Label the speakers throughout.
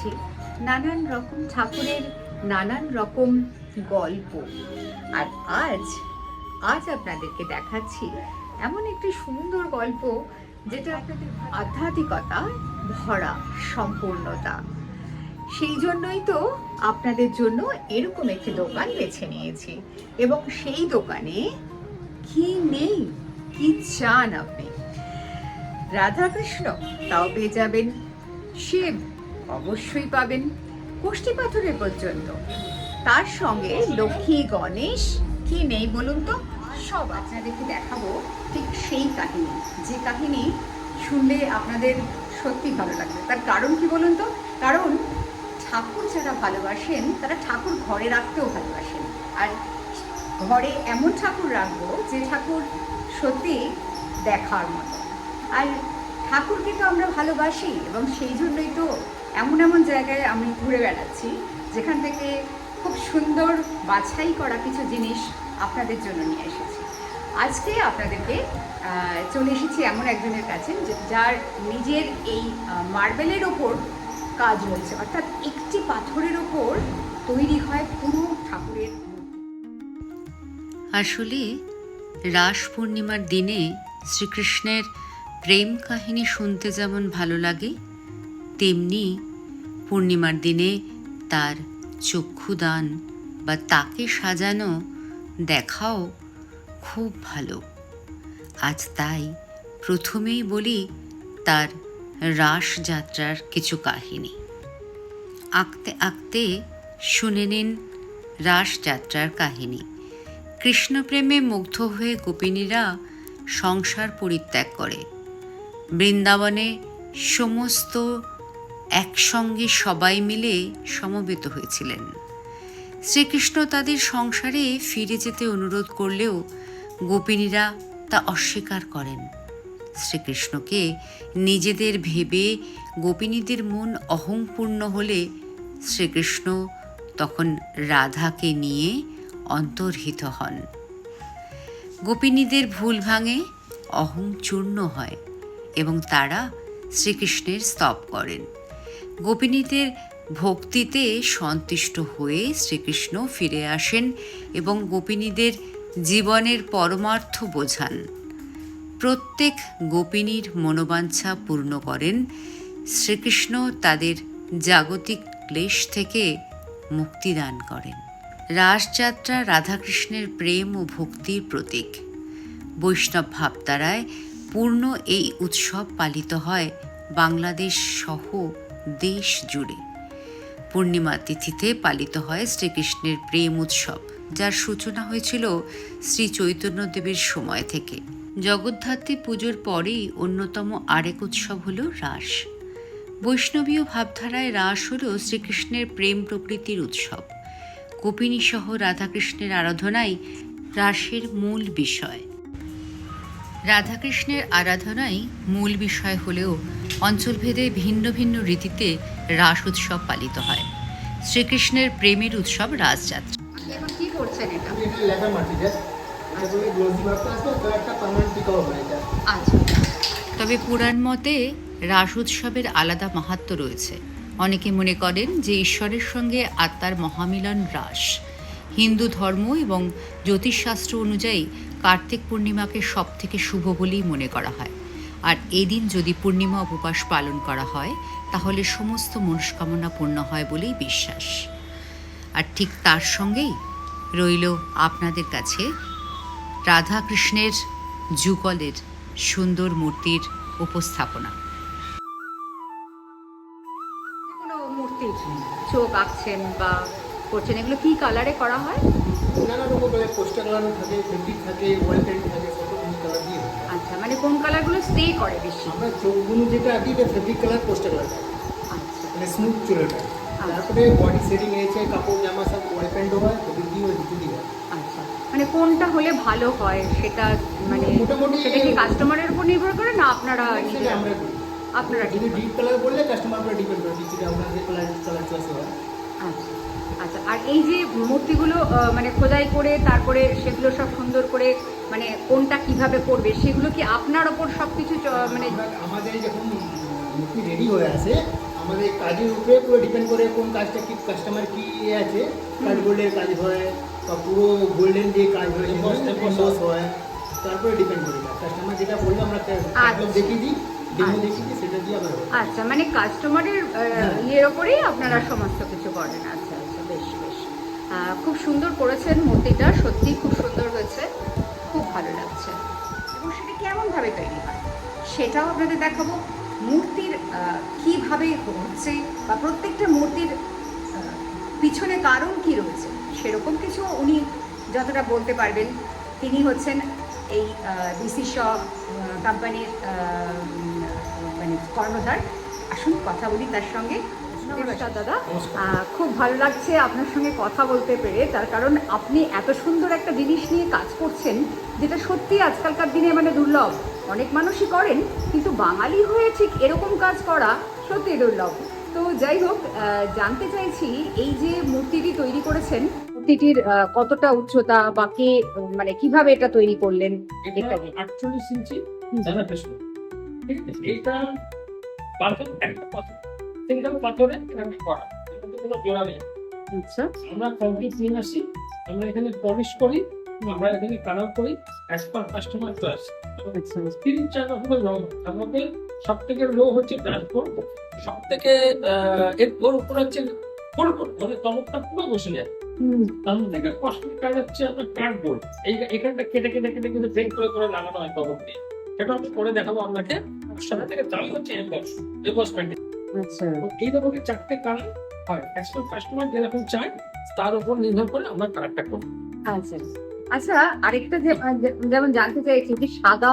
Speaker 1: দেখাচ্ছি নানান রকম ঠাকুরের নানান রকম গল্প। আর আজ আজ আপনাদেরকে দেখাচ্ছি এমন একটি সুন্দর গল্প, যেটা আপনাদের আধ্যাত্মিকতা, ভরা সম্পূর্ণতা। সেই জন্যই তো আপনাদের জন্য এরকম একটি দোকান বেছে নিয়েছি। এবং সেই দোকানে কি নেই, কি চান আপনি? রাধাকৃষ্ণ তাও পেয়ে যাবেন শিব। অবশ্যই পাবেন কোষ্ঠী পাথরের পর্যন্ত। তার সঙ্গে লক্ষ্মী, গণেশ, কি নেই বলুন তো? সব আপনাদেরকে দেখাবো ঠিক সেই কাহিনী। যে কাহিনী শুনলে আপনাদের সত্যি ভালো লাগবে। তার কারণ কি বলুন তো? কারণ ঠাকুর যারা ভালোবাসেন, তারা ঠাকুর ঘরে রাখতেও ভালোবাসেন। আর ঘরে এমন ঠাকুর রাখব যে ঠাকুর সত্যি দেখার মতো। আর ঠাকুরকে তো আমরা ভালোবাসি এবং সেই জন্যই তো এমন এমন জায়গায় আমি ঘুরে বেড়াচ্ছি, যেখান থেকে খুব সুন্দর বাছাই করা কিছু জিনিস আপনাদের জন্য নিয়ে এসেছি। আজকে আপনাদেরকে চলে এসেছি এমন একজনের কাছে যার নিজের এই মার্বেলের ওপর কাজ রয়েছে অর্থাৎ একটি পাথরের ওপর তৈরি হয় পুরো ঠাকুরের
Speaker 2: আসলে রাস পূর্ণিমার দিনে শ্রীকৃষ্ণের প্রেম কাহিনী শুনতে যেমন ভালো লাগে তেমনি পূর্ণিমার দিনে তার চক্ষুদান বা তাকে সাজানো দেখাও খুব ভালো। আজ তাই প্রথমেই বলি তার রাস যাত্রার কিছু কাহিনী। আঁকতে আঁকতে শুনে নিন রাস যাত্রার কাহিনী। কৃষ্ণপ্রেমে মুগ্ধ হয়ে গোপিনীরা সংসার পরিত্যাগ করে। বৃন্দাবনে সমস্ত একসঙ্গে সবাই মিলে সমবেত হয়েছিলেন। শ্রীকৃষ্ণ তাদের সংসারে ফিরে যেতে অনুরোধ করলেও গোপিনীরা তা অস্বীকার করেন। শ্রীকৃষ্ণকে নিজেদের ভেবে গোপিনীদের মন অহংপূর্ণ হলে শ্রীকৃষ্ণ তখন রাধাকে নিয়ে অন্তর্হিত হন। গোপিনীদের ভুল ভাঙে অহং চূর্ণ হয় এবং তারা শ্রীকৃষ্ণের স্তব করেন। গোপিনীদের ভক্তিতে সন্তুষ্ট হয়ে শ্রীকৃষ্ণ ফিরে আসেন এবং গোপিনীদের জীবনের পরমার্থ বোঝান। প্রত্যেক গোপিনীর মনোবাঞ্ছা পূর্ণ করেন। শ্রীকৃষ্ণ তাদের জাগতিক ক্লেশ থেকে মুক্তিদান করেন। রাসযাত্রা রাধাকৃষ্ণের প্রেম ও ভক্তির প্রতীক। বৈষ্ণব ভাবতারায় পূর্ণ এই উৎসব পালিত হয় বাংলাদেশ সহ দেশ জুড়ে। পূর্ণিমা তিথিতে পালিত হয় শ্রীকৃষ্ণের প্রেম উৎসব, যার সূচনা হয়েছিল শ্রী চৈতন্যদেবের সময় থেকে। জগদ্ধাত্রী পুজোর পরেই অন্যতম আরেক উৎসব হল রাস। বৈষ্ণবীয় ভাবধারায় রাস হল শ্রীকৃষ্ণের প্রেম প্রকৃতির উৎসব। গোপিনী সহ রাধাকৃষ্ণের আরাধনাই রাসের মূল বিষয়। রাধাকৃষ্ণের আরাধনাই মূল বিষয় হলেও অঞ্চলভেদে ভিন্ন ভিন্ন রীতিতে রাস উৎসব পালিত হয়। শ্রীকৃষ্ণের প্রেমের উৎসব রাসযাত্রা
Speaker 1: এটা? আচ্ছা
Speaker 2: তবে পুরাণ মতে রাস উৎসবের আলাদা মাহাত্ম্য রয়েছে। অনেকে মনে করেন যে ঈশ্বরের সঙ্গে আত্মার মহামিলন রাস। হিন্দু ধর্ম এবং জ্যোতিষশাস্ত্র অনুযায়ী কার্তিক পূর্ণিমাকে সব থেকে শুভ বলেই মনে করা হয়। আর এদিন যদি পূর্ণিমা উপবাস পালন করা হয় তাহলে সমস্ত মনস্কামনা পূর্ণ হয় বলেই বিশ্বাস। আর ঠিক তার সঙ্গেই রইল আপনাদের কাছে রাধা কৃষ্ণের যুগলের সুন্দর মূর্তির উপস্থাপনা।
Speaker 1: কোনো মূর্তির চোখ আঁকছেন বা করছেন এগুলো কি কালারে করা হয়?
Speaker 3: নানা রকম পোস্টার কালার থাকে ফেব্রিক থাকে ওয়াল পেন্ট থাকে
Speaker 1: মানে কোন কালারগুলো স্টে করে বেশি?
Speaker 3: আমরা চোখগুলো যেটা আঁকি এটা ফেব্রিক কালার পোস্টার কালার
Speaker 1: আচ্ছা।
Speaker 3: মানে স্মুথ চুলেটা তারপরে বডি সেটিং হয়েছে কাপড় জামা সব ওয়াল পেন্টও হয় ফেব্রিক দিয়ে দুটো দিয়ে হয়।
Speaker 1: আচ্ছা। মানে কোনটা হলে ভালো হয় সেটা মানে
Speaker 3: মোটামুটি-
Speaker 1: সেটা কি কাস্টমারের উপর নির্ভর করে না আপনারা
Speaker 3: আমরা
Speaker 1: আপনারা
Speaker 3: যদি ডিপ কালার বললে কাস্টমার উপরে ডিপেন্ড করে যে কালার কালার চয়েস হয়।
Speaker 1: আচ্ছা। আচ্ছা আর এই যে মূর্তিগুলো মানে খোদাই করে তারপরে সেগুলো সব সুন্দর করে মানে কোনটা কীভাবে করবে সেগুলো কি আপনার ওপর সব কিছু মানে
Speaker 3: আমাদের যখন মূর্তি রেডি হয়ে আসে আমরা আমাদের কাজের উপরে পুরো ডিপেন্ড করে কোন কাজটা কি কাস্টমার কি ইয়ে আছে। কাজ গোল্ডের কাজ হয় বা পুরো গোল্ডেন যে কাজ হয় বস হয়। তারপরে ডিপেন্ড করে। কাস্টমার যেটা বলবে আমরা একদম দেখিয়ে দিই
Speaker 1: আচ্ছা।
Speaker 3: দেখিয়ে দিই দিয়ে হয়।
Speaker 1: আচ্ছা মানে কাস্টমারের
Speaker 3: হ্যাঁ।
Speaker 1: ইয়ের ওপরেই আপনারা সমস্ত কিছু করেন আচ্ছা আচ্ছা বেশ বেশ আহ, খুব সুন্দর করেছেন মূর্তিটা সত্যি খুব সুন্দর হয়েছে, খুব ভালো লাগছে। এবং সেটা কেমনভাবে তৈরি হয়? সেটাও আপনাদের দেখাবো। মূর্তির কীভাবে হচ্ছে বা প্রত্যেকটা মূর্তির পিছনে কারণ কি রয়েছে, সেরকম কিছু উনি যতটা বলতে পারবেন। তিনি হচ্ছেন এই ডিসি শ কোম্পানির মানে কর্ণধার। আসুন কথা বলি তার সঙ্গে। নমস্কার দাদা। খুব ভালো লাগছে আপনার সঙ্গে কথা বলতে পেরে। তার কারণ আপনি এত সুন্দর একটা জিনিস নিয়ে কাজ করছেন যেটা সত্যি আজকালকার দিনে মানে দুর্লভ। অনেক মানুষই করেন কিন্তু বাঙালি হয়ে ঠিক এরকম কাজ করা সত্যি দুর্লভ। তো যাই হোক আহ, জানতে চাইছি এই যে মূর্তিটি তৈরি করেছেন মূর্তিটির আহ, কতটা উচ্চতা বা কে মানে কীভাবে এটা তৈরি করলেন?
Speaker 4: এটা আটচল্লিশ ইঞ্চি। জানা পেশ ঠিক আছে এটা পাথর একটা পাথর। সিঙ্গেল পাথরে এটা করা কোনো জোড়া নেই।
Speaker 1: আচ্ছা।
Speaker 4: আমরা কমপ্লিট নিয়ে আসি আমরা এখানে পলিশ করি আমরা এখানে কালার করি অ্যাজ পার কাস্টমার চয়েস তিন চার রকমের রং। তার মধ্যে সব থেকে লো হচ্ছে ড্যাশবোর্ড সব থেকে এর ওর উপর হচ্ছে মানে তমকটা পুরো বসে যায়। তার মধ্যে একটা কষ্টের কাজ হচ্ছে আপনার কার্ডবোর্ড এই এখানটা কেটে কেটে কেটে কিন্তু ব্রেক করে করে লাগানো হয় সেটা আমি করে দেখাবো আপনাকে। সাথে থেকে দামি হচ্ছে এমবস
Speaker 1: আচ্ছা।
Speaker 4: এই রকমের চারটে কালার হয়। অ্যাকচুয়াল কাস্টমার যেরকম চায় তার উপর নির্ভর করে আমরা কালারটা করি
Speaker 1: আচ্ছা। আচ্ছা আরেকটা যেমন জানতে চাইছি যে সাদা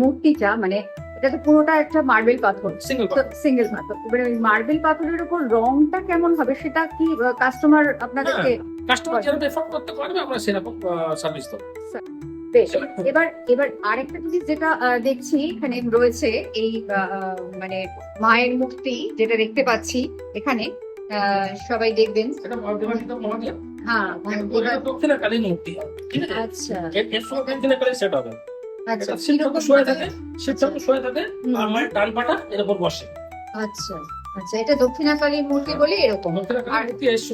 Speaker 1: মূর্তিটা মানে এটা তো পুরোটা একটা মার্বেল পাথর।
Speaker 4: সিঙ্গেল
Speaker 1: পাথর। ওই মার্বেল পাথরের উপর রংটা কেমন হবে সেটা কি কাস্টমার আপনাদেরকে
Speaker 4: কাস্টমার যেরকম এফোর্ড করতে পারবে আমরা সেরকম সার্ভিস দেবো।
Speaker 1: বেশ এবার এবার আরেকটা জিনিস যেটা দেখছি এখানে রয়েছে এই আহ, মানে মায়ের মূর্তি যেটা দেখতে পাচ্ছি এখানে আহ, সবাই দেখবেন। হ্যাঁ আচ্ছা।
Speaker 4: সেট হবে।
Speaker 1: আচ্ছা
Speaker 4: এটা শিব ঠাকুর শুয়ে থাকে শিব ঠাকুর শুয়ে থাকে আর মায়ের ডান পাটা এর উপর বসে।
Speaker 1: আচ্ছা আচ্ছা এটা দক্ষিণাকালী মূর্তি বলে এরকম। আর-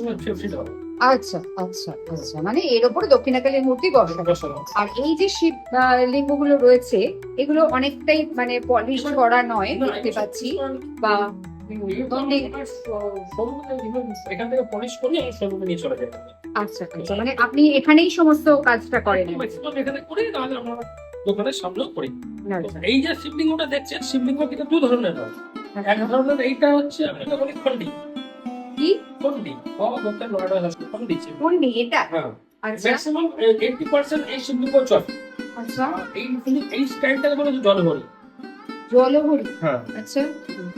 Speaker 4: মূর্তি এর
Speaker 1: আচ্ছা আচ্ছা আচ্ছা। মানে এর ওপর দক্ষিণাকালীর মূর্তি বসানো। আর এই যে শিব লিঙ্গগুলো রয়েছে এগুলো অনেকটাই মানে পলিশ করা নয় দেখতে পাচ্ছি। বা
Speaker 4: এখান থেকে পলিশ করি আমি নিয়ে চলে যাই
Speaker 1: আচ্ছা আচ্ছা। মানে আপনি এখানেই সমস্ত কাজটা করেন।
Speaker 4: ম্যাক্সিমাম এখানে করি নাহলে আমরা দোকানের সামনেও করি।
Speaker 1: আচ্ছা।
Speaker 4: এই যে শিবলিঙ্গটা দেখছেন শিবলিঙ্গ কিন্তু দু ধরনের হয়। এক ধরনের এইটা হচ্ছে আপনাকে বলি খন্ডি
Speaker 1: কি?
Speaker 4: নয়ডা হচ্ছে শিব।
Speaker 1: কোনটি? এটা?
Speaker 4: হ্যাঁ।
Speaker 1: আচ্ছা।
Speaker 4: ম্যাক্সিমাম এইটি পার্সেন্ট এই শিবলিঙ্গ চলে
Speaker 1: আচ্ছা।
Speaker 4: এই বলে
Speaker 1: জলহরি।
Speaker 4: হ্যাঁ।
Speaker 1: আচ্ছা।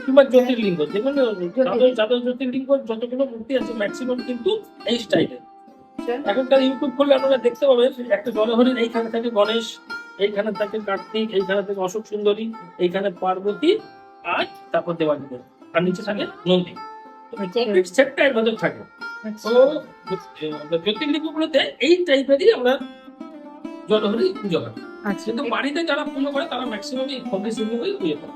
Speaker 4: কিংবা জ্যোতির্লিঙ্গ যেগুলো যাদের যাদের জ্যোতির্লিঙ্গ যতগুলো মূর্তি আছে ম্যাক্সিমাম কিন্তু এই
Speaker 1: আচ্ছা।
Speaker 4: এখনকার ইউটিউব খুললে আপনারা দেখতে পাবেন একটা জলহরির এইখানে থাকে গণেশ এইখানে থাকে কার্তিক এইখানে থাকে অশোক সুন্দরী এইখানে পার্বতী আর তারপর দেবাদিদেব আর নিচে থাকে নন্দী সেটটা এর থাকে
Speaker 1: আচ্ছা।
Speaker 4: তো জ্যোতির্লিঙ্গ গুলোতে এই টাইপেরই আমরা জলহরি পুজো করি
Speaker 1: আচ্ছা।
Speaker 4: কিন্তু বাড়িতে যারা পুজো করে তারা ম্যাক্সিমাম এই শিবলিঙ্গই পুজো করে।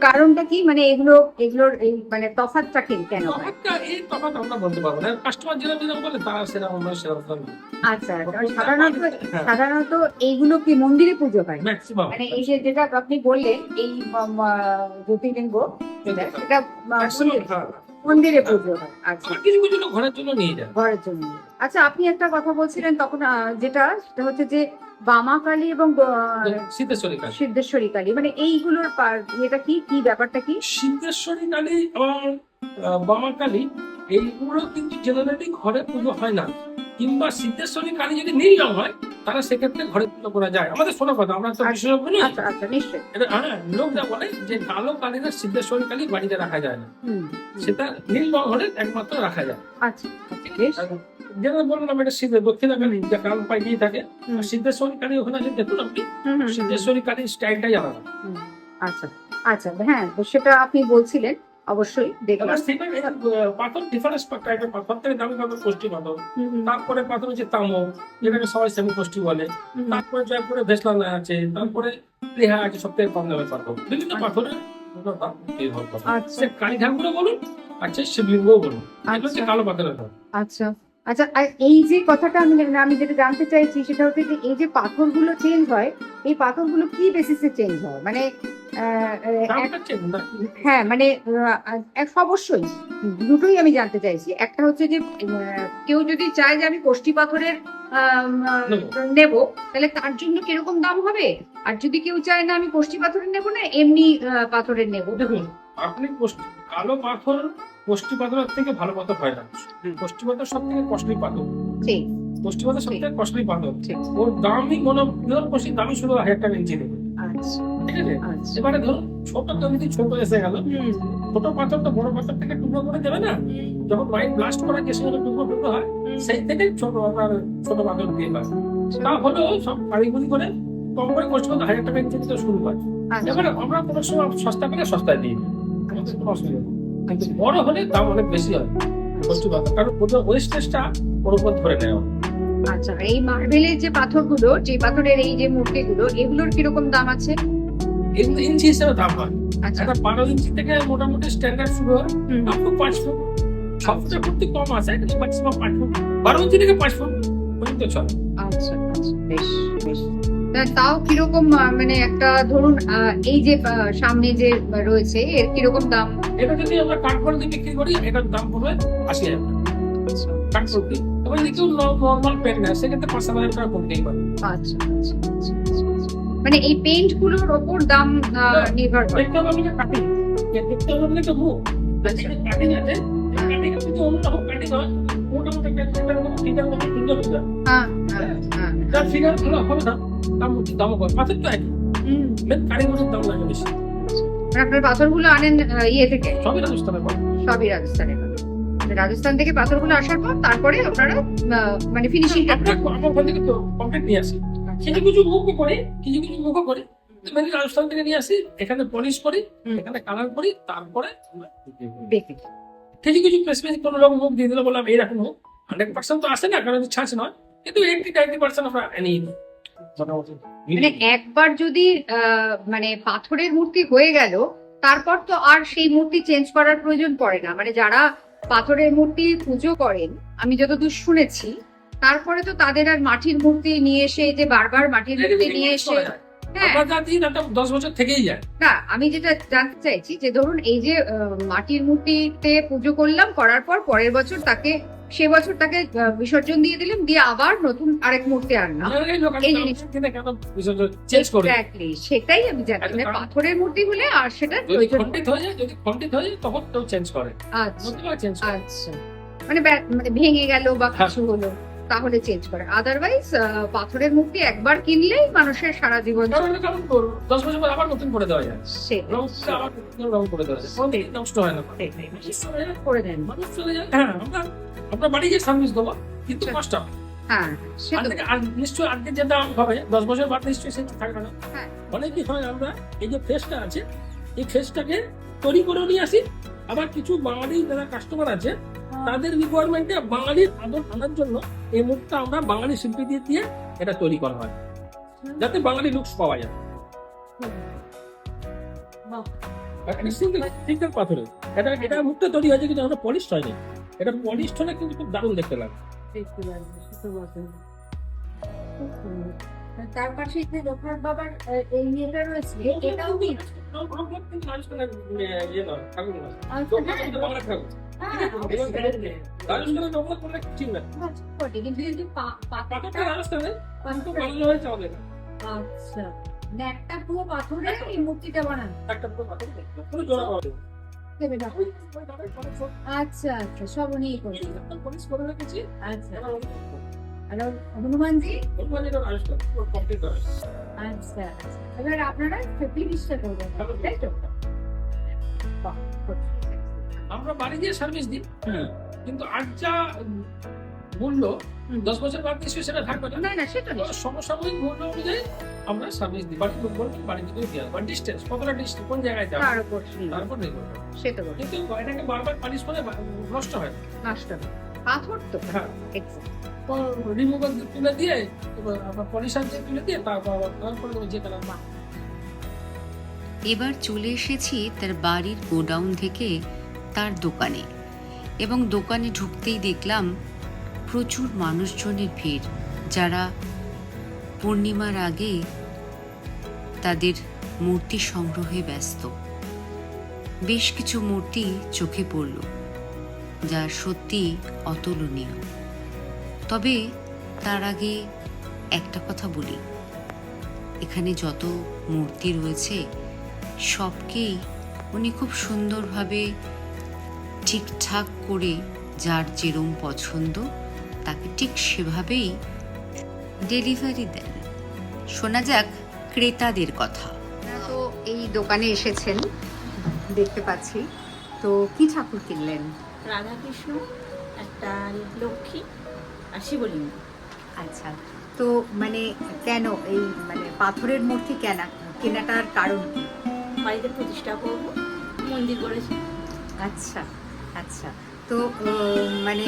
Speaker 1: কারণটা কি? মানে এগুলো এগুলোর এই মানে তফাৎটা কি কেন
Speaker 4: তফাৎটা এই তফাৎ আমরা বলতে পারব না। কাস্টমার যেরকম যেরকম বলে তারা সেরকম আমরা সেরকম
Speaker 1: আচ্ছা সাধারণত সাধারণত এইগুলো কি মন্দিরে পুজো হয়?
Speaker 4: ম্যাক্সিমাম
Speaker 1: মানে এই যে যেটা আপনি বললেন এই জ্যোতির্লিঙ্গ সেটা মন্দিরে- মন্দিরে পুজো হয়। আচ্ছা।
Speaker 4: কিছু কিছু ঘরের জন্য নিয়ে যায়।
Speaker 1: ঘরের জন্য আচ্ছা আপনি একটা কথা বলছিলেন তখন যেটা সেটা হচ্ছে যে বামা কালী এবং
Speaker 4: সিদ্ধেশ্বরী কালী
Speaker 1: সিদ্ধেশ্বরী কালী মানে এইগুলোর এটা কি? কি ব্যাপারটা কি?
Speaker 4: সিদ্ধেশ্বরী কালী এবং আহ, বামা কালী এইগুলো কিন্তু জেনারেলি ঘরে পুজো হয় না। কিংবা সিদ্ধেশ্বরী কালী যদি রং হয় তারা সেক্ষেত্রে ঘরে পুজো করা যায়। আমাদের শোনা কথা আমরা তো
Speaker 1: আচ্ছা।
Speaker 4: বিশেষজ্ঞ নই।
Speaker 1: আচ্ছা আচ্ছা
Speaker 4: এটা হ্যাঁ লোকরা বলে যে কালো কালীরা সিদ্ধেশ্বরী কালী বাড়িতে রাখা যায় না। সেটা নীল হলে একমাত্র রাখা যায়।
Speaker 1: আচ্ছা।
Speaker 4: যেটা বললাম এটা সিদ্ধ যে দিয়ে থাকে। সিদ্ধেশ্বরী কালী ওখানে দেখুন আপনি সিদ্ধেশ্বরী কালীর স্টাইলটাই আলাদা।
Speaker 1: আচ্ছা আচ্ছা হ্যাঁ সেটা আপনি বলছিলেন অবশ্যই দেখলাম।
Speaker 4: এবার সেটা এর, আহ, পাথর ডিফারেন্স টাইপের পাথর। থেকে দামি পাথর কোষ্টি পাথর।
Speaker 1: হুম, হুম,
Speaker 4: তারপরে পাথর হচ্ছে তামো যেটাকে সবাই সেমি কোষ্টি বলে। তারপরে জয়পুরে ভেসলানা আছে তারপরে লেহা আছে সব থেকে কম দামের পাথর। বিভিন্ন
Speaker 1: আচ্ছা।
Speaker 4: পাথরের
Speaker 1: আচ্ছা।
Speaker 4: কালী ঠাকুরও বলুন আচ্ছা শিবলিঙ্গও বলুন।
Speaker 1: আচ্ছা।
Speaker 4: কালো পাথরের
Speaker 1: আচ্ছা। আচ্ছা আর এই যে কথাটা আমি আমি যেটা জানতে চাইছি সেটা হচ্ছে যে এই যে পাথরগুলো চেঞ্জ হয়, এই পাথরগুলো কি বেসিসে চেঞ্জ হয়? মানে হ্যাঁ মানে অবশ্যই। দুটোই আমি জানতে চাইছি। একটা হচ্ছে যে কেউ যদি চায় যে আমি কোষ্ঠী পাথরের
Speaker 4: নেব।
Speaker 1: তাহলে তার জন্য কীরকম দাম হবে? আর যদি কেউ চায় না আমি কোষ্ঠী পাথরের নেব না এমনি পাথরের নেব?
Speaker 4: দেখুন আপনি কালো পাথর কোষ্ঠী পাথরের থেকে ভালো পাথর হয় না। কোষ্ঠী পাথর সব থেকে কস্টলি পাথর।
Speaker 1: ঠিক।
Speaker 4: কোষ্ঠী পাথর সব থেকে কস্টলি পাথর।
Speaker 1: ঠিক।
Speaker 4: ওর দামই মনে পিওর কোষ্ঠী দামই শুধু হাজার টাকা ইঞ্চি নেবে।
Speaker 1: আচ্ছা। আচ্ছা।
Speaker 4: এবারে ধরুন ছোট জমিতে ছোট এসে গেল। ছোট বড় পাথর থেকে টুকরো করে দেবে না? যখন মাইন্ড ব্লাস্ট করা যে সময় টুকরো টুকরো হয় সেই থেকে ছোট আপনার ছোট পাথর দিয়ে তা হলেও সব করে কম করে কোষ্ঠী পাথর হাজার টাকা ইঞ্চি থেকে শুরু হয়।
Speaker 1: আচ্ছা।
Speaker 4: এবারে আমরা কোনো সময় সস্তা করে সস্তায় দিই। আমাদের কোনো অসুবিধা কিন্তু বড় হলে দাম অনেক বেশি হয়। পাথর কারণ ওদের ওয়েস্টেজটা ওর উপর ধরে নেয়। ওরা।
Speaker 1: আচ্ছা এই মার্বেলের যে পাথরগুলো যে পাথরের এই যে মূর্তিগুলো এগুলোর কীরকম দাম আছে?
Speaker 4: এগুলো ইঞ্চি হিসেবে দাম হয়।
Speaker 1: আচ্ছা।
Speaker 4: বারো ইঞ্চি থেকে মোটামুটি স্ট্যান্ডার্ড শুরু হয়। আপ টু পাঁচ ফুট সবচেয়ে ফুট কম আছে কিন্তু ম্যাক্সিমাম পাঁচ ফুট বারো ইঞ্চি থেকে পাঁচ ফুট পর্যন্ত চলে।
Speaker 1: আচ্ছা আচ্ছা বেশ বেশ। তাও কীরকম মানে একটা ধরুন এই যে সামনে যে রয়েছে এর কীরকম দাম?
Speaker 4: এটা যদি আমরা কাঠ বিক্রি করি এটার দাম পড়বে আশি হাজার টাকা। কাঠ এবার যদি কেউ নর্মাল পেন নেয় সেক্ষেত্রে পাঁচ হাজার টাকা কমতেই পারে।
Speaker 1: আচ্ছা আচ্ছা আচ্ছা, আচ্ছা। মানে এই পেইন্টগুলোর ওপর দাম নির্ভর করে।
Speaker 4: দেখতে হবে আপনাকে কাটিং দেখতে হবে আপনাকে মুখ। কাটিং আছে। কাটিং যদি অন্য রকম কাটিং হয়। মোটামুটি একটা
Speaker 1: হ্যাঁ হ্যাঁ হ্যাঁ
Speaker 4: ফিগার ভালো হবে না তার মধ্যে দাম কম। পাথর তো একই।
Speaker 1: হুম।
Speaker 4: মেন কারিগরের দাম লাগে বেশি।
Speaker 1: আপনার পাথরগুলো আনেন ইয়ে থেকে?
Speaker 4: সবই রাজস্থানের পাথর।
Speaker 1: সবই রাজস্থানের পাথর। মানে রাজস্থান থেকে পাথরগুলো আসার পর তারপরে আপনারা মানে ফিনিশিংটা
Speaker 4: আমরা ওখান থেকে তো কমপ্লিট নিয়ে আসি। কিছু কিছু মুখও করি কিছু কিছু মুখও করি। মানে রাজস্থান থেকে নিয়ে আসি এখানে পলিশ করি এখানে কালার করি তারপরে কিছু কিছু স্পেসিফিক কোনো রকম মুখ দিয়ে দিলে বললাম এইরকম হোক হান্ড্রেড পার্সেন্ট তো আসে না কারণ ছাঁচ নয়। কিন্তু এইটি নাইনটি পার্সেন্ট আমরা নিয়ে নিই।
Speaker 1: মানে একবার যদি আহ, মানে পাথরের মূর্তি হয়ে গেল তারপর তো আর সেই মূর্তি চেঞ্জ করার প্রয়োজন পড়ে না। মানে যারা পাথরের মূর্তি পুজো করেন আমি যতদূর শুনেছি। তারপরে তো তাদের আর মাটির মূর্তি নিয়ে এসে যে বারবার মাটির মূর্তি নিয়ে এসে হ্যাঁ।
Speaker 4: দশ বছর থেকেই যায়।
Speaker 1: না আমি যেটা জানতে চাইছি যে ধরুন এই যে মাটির মূর্তিতে পুজো করলাম করার পর পরের বছর তাকে সে বছর তাকে বিসর্জন দিয়ে দিলাম দিয়ে আবার নতুন আরেক মূর্তি আনলাম।
Speaker 4: এই
Speaker 1: সেটাই আমি জানি
Speaker 4: আচ্ছা,
Speaker 1: পাথরের মূর্তি হলে আর সেটা
Speaker 4: হয়ে যায় যদি হয়ে যায় তখন তো চেঞ্জ করে।
Speaker 1: আচ্ছা আচ্ছা। মানে মানে ভেঙে গেল বা
Speaker 4: হ্যাঁ।
Speaker 1: কিছু হলো। তাহলে চেঞ্জ করে। আদারওয়াইজ পাথরের মূর্তি একবার কিনলেই মানুষের সারা জীবন
Speaker 4: দশ বছর পর আবার নতুন করে দেওয়া যায়। নষ্ট হয় না।
Speaker 1: করে দেন
Speaker 4: মানুষ চলে যায় হ্যাঁ আমরা আমরা বাড়ি গিয়ে সার্ভিস দেবো কিন্তু। কষ্ট
Speaker 1: হ্যাঁ।
Speaker 4: নিশ্চয়ই আজকে যে দাম হবে দশ বছর বাদ নিশ্চয়ই সে থাকবে না।
Speaker 1: হ্যাঁ।
Speaker 4: হয় আমরা এই যে ফেসটা আছে এই ফেসটাকে তৈরি করে নিয়ে আসি আবার কিছু বাঙালি যারা কাস্টমার আছে তাদের রিকোয়ারমেন্টে বাঙালির আদর আনার জন্য এই মুখটা আমরা বাঙালি শিল্পী দিয়ে দিয়ে এটা তৈরি করা হয়। যাতে বাঙালি লুকস পাওয়া যায়।
Speaker 1: বাহ।
Speaker 4: সিঙ্গেল পাথরে। এটা এটা মুখটা তৈরি হয়েছে কিন্তু আমরা পলিশ হয়নি। এটা পলিশ হলে কিন্তু খুব দারুণ দেখতে লাগে।
Speaker 1: দেখতে লাগবে, তার পাশে যে লোকনাথ বাবার এই ইয়েটা রয়েছে এটাও কি
Speaker 4: নয়, নয়।
Speaker 1: আচ্ছা। আচ্ছা। আচ্ছা মানে একটা পুরো পাথরে এই মূর্তিটা বানান
Speaker 4: একটা পুরো পাথর, পুরো জোড়া পাওয়া
Speaker 1: আচ্ছা আচ্ছা সব করে
Speaker 4: রেখেছি,
Speaker 1: আচ্ছা
Speaker 4: ওই-
Speaker 1: হনুমানজি?
Speaker 4: মানে।
Speaker 1: আচ্ছা আচ্ছা। এবার আপনারা ফিনিশটা করবেন তাই তো? বাহ,
Speaker 4: আমরা বাড়ি গিয়ে সার্ভিস দিই। কিন্তু আজ যা মূল্য দশ বছর বাদ নিশ্চয়ই সেটা থাকবে না।
Speaker 1: না না সেটা
Speaker 4: সমসাময়িক মূল্য অনুযায়ী আমরা সার্ভিস দিই। বাড়ি বলবেন বাড়ি থেকে দিয়ে আসব ডিস্টেন্স কতটা ডিস্টেন্স কোন জায়গায় যাবে
Speaker 1: তার উপর
Speaker 4: নির্ভর। করে।
Speaker 1: সেটা
Speaker 4: কিন্তু এটাকে বারবার পালিশ করে নষ্ট হয় না।
Speaker 1: নষ্ট হবে। পাথর তো।
Speaker 4: হ্যাঁ। রিমুভার তুলে দিয়ে এবার পলিশার দিয়ে তুলে দিয়ে তারপর আবার তারপরে ওই যে কালার
Speaker 2: এবার চলে এসেছি তার বাড়ির গোডাউন থেকে তার দোকানে। এবং দোকানে ঢুকতেই দেখলাম প্রচুর মানুষজনের ভিড় যারা পূর্ণিমার আগে তাদের মূর্তি সংগ্রহে ব্যস্ত। বেশ কিছু মূর্তি চোখে পড়ল। যা সত্যি অতুলনীয়। তবে তার আগে একটা কথা বলি। এখানে যত মূর্তি রয়েছে, সবকেই উনি খুব সুন্দরভাবে ঠিকঠাক করে যার যেরম পছন্দ, তাকে ঠিক সেভাবেই ডেলিভারি দেন। শোনা যাক ক্রেতাদের কথা।
Speaker 1: তো এই দোকানে এসেছেন, দেখতে পাচ্ছি। তো কি ঠাকুর কিনলেন?
Speaker 5: রাধাকৃষ্ণ একটা লক্ষ্মী আর শিবলিঙ্গ।
Speaker 1: আচ্ছা তো মানে কেন এই মানে পাথরের মূর্তি কেনা কেনাটার কারণ কি?
Speaker 5: বাড়িতে প্রতিষ্ঠা করব মন্দির করেছি।
Speaker 1: আচ্ছা আচ্ছা তো মানে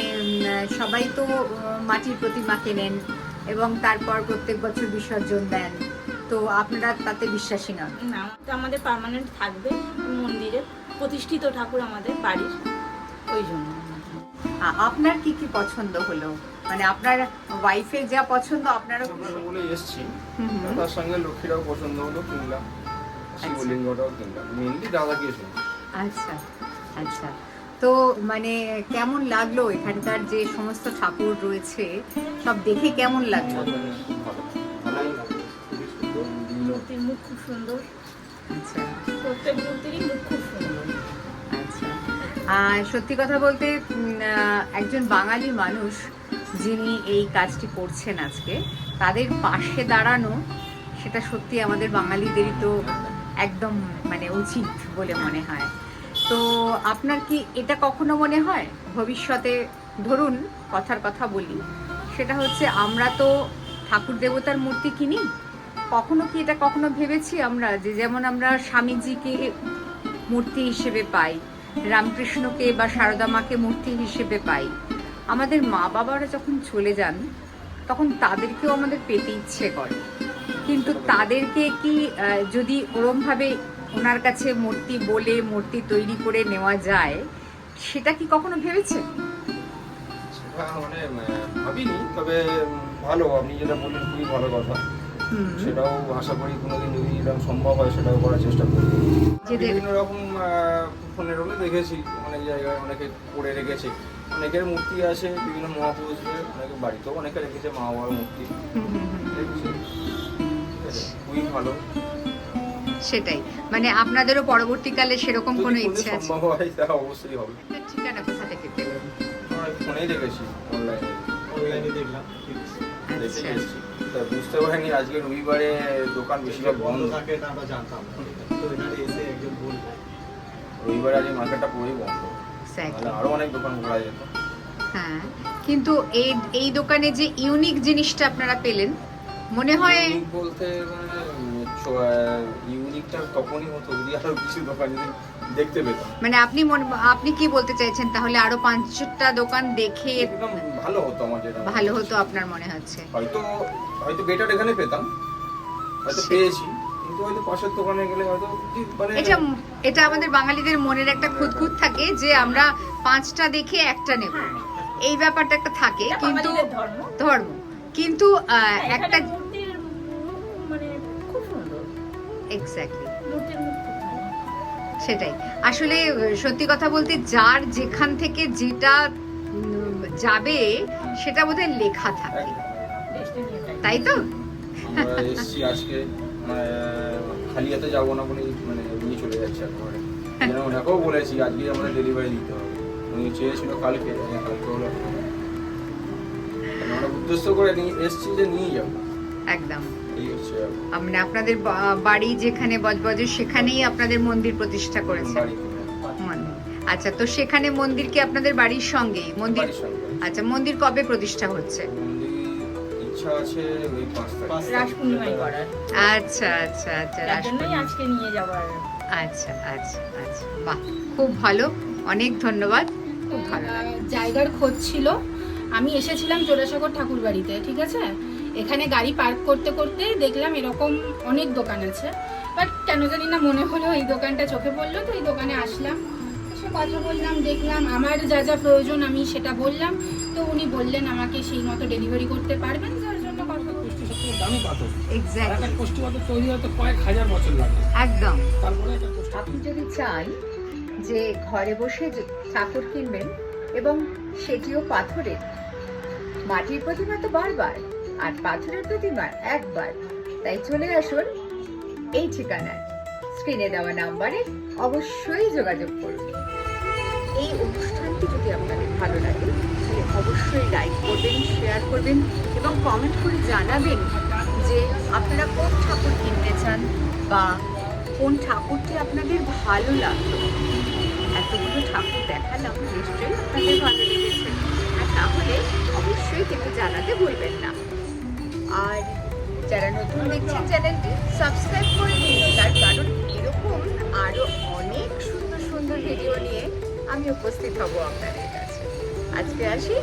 Speaker 1: সবাই তো মাটির প্রতিমা কেনেন এবং তারপর প্রত্যেক বছর বিসর্জন দেন তো আপনারা তাতে বিশ্বাসী নন?
Speaker 5: না তো আমাদের পার্মানেন্ট থাকবে মন্দিরে প্রতিষ্ঠিত ঠাকুর আমাদের বাড়ির। ওই জন্য।
Speaker 1: আপনার কি কি পছন্দ হলো? মানে আপনার ওয়াইফের যা পছন্দ আপনারও
Speaker 6: আমরা বলে এসছি। তার সঙ্গে লক্ষ্মীরাও পছন্দ হলো কিনলাম শিবলিঙ্গটাও কিনলাম মেনলি
Speaker 1: আচ্ছা আচ্ছা। তো মানে কেমন লাগল এখানকার যে সমস্ত ঠাকুর রয়েছে? সব দেখে কেমন লাগল?
Speaker 5: মুখ খুব সুন্দর।
Speaker 1: আচ্ছা।
Speaker 5: প্রত্যেক মূর্তিরই মুখ খুব সুন্দর।
Speaker 1: আচ্ছা আর সত্যি কথা বলতে একজন বাঙালি মানুষ যিনি এই কাজটি করছেন আজকে, তাদের পাশে দাঁড়ানো সেটা সত্যি আমাদের বাঙালিদেরই তো একদম মানে উচিত বলে মনে হয়। তো আপনার কি এটা কখনো মনে হয়? ভবিষ্যতে ধরুন, কথার কথা বলি, সেটা হচ্ছে আমরা তো ঠাকুর দেবতার মূর্তি কিনি, কখনো কি এটা কখনো ভেবেছি আমরা যে যেমন আমরা স্বামীজিকে মূর্তি হিসেবে পাই রামকৃষ্ণকে বা সারদা মাকে মূর্তি হিসেবে পাই। আমাদের মা বাবারা যখন চলে যান, তখন তাদেরকেও আমাদের পেতে ইচ্ছে করে। কিন্তু তাদেরকে কি যদি ওরমভাবে ওনার কাছে মূর্তি বলে, মূর্তি তৈরি করে নেওয়া যায়, সেটা কি কখনো ভেবেছে
Speaker 6: সেটা মানে ভাবিনি, তবে ভালো, আপনি যেটা বললেন, খুবই ভালো কথা। সেটাও আশা করি কোনোদিন যদি এরকম সম্ভব হয় সেটাও করার চেষ্টা করব। বিভিন্ন রকম ফোনের রোলে দেখেছি অনেক জায়গায় অনেকে করে রেখেছে। অনেকের মূর্তি আছে বিভিন্ন মহাপুরুষদের অনেকে বাড়িতেও অনেকে রেখেছে মা বাবার মূর্তি। খুবই ভালো।
Speaker 1: সেটাই। মানে আপনাদেরও পরবর্তীকালে সেরকম কোনো ইচ্ছে আছে?
Speaker 6: সম্ভব হয় তা অবশ্যই হবে।
Speaker 1: আপনার ঠিকানা কোথা থেকে পেলেন
Speaker 6: ফোনেই দেখেছি অনলাইনে।
Speaker 3: অনলাইনে দেখলাম।
Speaker 6: এসেছি তা বুঝতে পারিনি আজকে রবিবারে দোকান বেশিরভাগ বন্ধ।
Speaker 3: থাকে এটা আমরা জানতাম তো এখানে এসে একজন বলল।
Speaker 6: রবিবারে আজকে মার্কেটটা পুরোই বন্ধ। আরও অনেক দোকান খোলা যেত।
Speaker 1: হ্যাঁ কিন্তু এই এই দোকানে যে ইউনিক জিনিসটা আপনারা পেলেন মনে হয়
Speaker 6: বলতে মানে তখনই হতো যদি আরও কিছু দোকান যদি দেখতে পেতাম।
Speaker 1: মানে আপনি মনে- আপনি কি বলতে চাইছেন তাহলে আরও পাঁচটা দোকান দেখে
Speaker 6: একদম ভালো হতো আমার যেটা
Speaker 1: ভালো হতো আপনার মনে হচ্ছে?
Speaker 6: হয়তো হয়তো বেটার এখানে পেতাম হয়তো পেয়েছি কিন্তু হয়তো পাশের দোকানে গেলে হয়তো কি মানে
Speaker 1: এটা এটা আমাদের বাঙালিদের মনের একটা খুঁতখুত থাকে যে আমরা পাঁচটা দেখে একটা নেব। এই ব্যাপারটা একটা থাকে কিন্তু
Speaker 5: ধর্ম।
Speaker 1: ধর্ম। কিন্তু একটা এক্স্যাক্টলি সেটাই। আসলে সত্যি কথা বলতে যার যেখান থেকে যেটা যাবে সেটা বোধহয় লেখা থাকে। তাই তো?
Speaker 6: এসছি আজকে মানে খালি হাতে যাব না বলে মানে নিয়ে চলে যাচ্ছে একেবারে। যেন ওনাকেও বলেছি আজকে আমরা ডেলিভারি দিতে হবে। উনি চেয়েছিল কালকে কালকে হলো। মানে আমরা উদ্দেশ্য করে নিয়ে এসছি যে নিয়ে যাব।
Speaker 1: একদম। মানে আপনাদের বাড়ি যেখানে বজবজে সেখানেই আপনাদের মন্দির প্রতিষ্ঠা করেছেন। আচ্ছা তো সেখানে মন্দির কি আপনাদের বাড়ির সঙ্গেই? মন্দির আচ্ছা মন্দির কবে প্রতিষ্ঠা হচ্ছে? আচ্ছা আচ্ছা আচ্ছা
Speaker 5: আজকে নিয়ে যাওয়ার।
Speaker 1: আচ্ছা আচ্ছা আচ্ছা। বাহ খুব ভালো। অনেক ধন্যবাদ। খুব ভালো
Speaker 7: জায়গার খোঁজ ছিল। আমি এসেছিলাম জোড়াসাগর ঠাকুর বাড়িতে ঠিক আছে? এখানে গাড়ি পার্ক করতে করতে দেখলাম এরকম অনেক দোকান আছে। বাট কেন জানি না মনে হলো এই দোকানটা চোখে পড়ল তো এই দোকানে আসলাম। এসে কথা বললাম দেখলাম আমার যা যা প্রয়োজন আমি সেটা বললাম। তো উনি বললেন আমাকে সেই মতো ডেলিভারি করতে পারবেন যার জন্য কথা
Speaker 1: একদম।
Speaker 4: তারপরে একটা কোষ্ঠী
Speaker 1: আপনি যদি চান যে ঘরে বসে যে ঠাকুর কিনবেন এবং সেটিও পাথরের মাটির প্রতিমা তো বারবার আর পাথরের প্রতিমা একবার। তাই চলে আসুন এই ঠিকানায়। স্ক্রিনে দেওয়া নাম্বারে অবশ্যই যোগাযোগ করুন। এই অনুষ্ঠানটি যদি আপনাদের ভালো লাগে, তাহলে অবশ্যই লাইক করবেন শেয়ার করবেন এবং কমেন্ট করে জানাবেন যে আপনারা কোন ঠাকুর কিনতে চান বা কোন ঠাকুরটি আপনাদের ভালো লাগল। এতগুলো ঠাকুর দেখালাম, নিশ্চয়ই আপনাদের ভালো লেগেছে। আর তাহলে অবশ্যই কিন্তু জানাতে ভুলবেন না। আর যারা নতুন দেখছেন চ্যানেলটি সাবস্ক্রাইব করে দিন। তার কারণ এরকম আরও অনেক সুন্দর সুন্দর ভিডিও নিয়ে আমি উপস্থিত হব আপনাদের কাছে। আজকে আসি।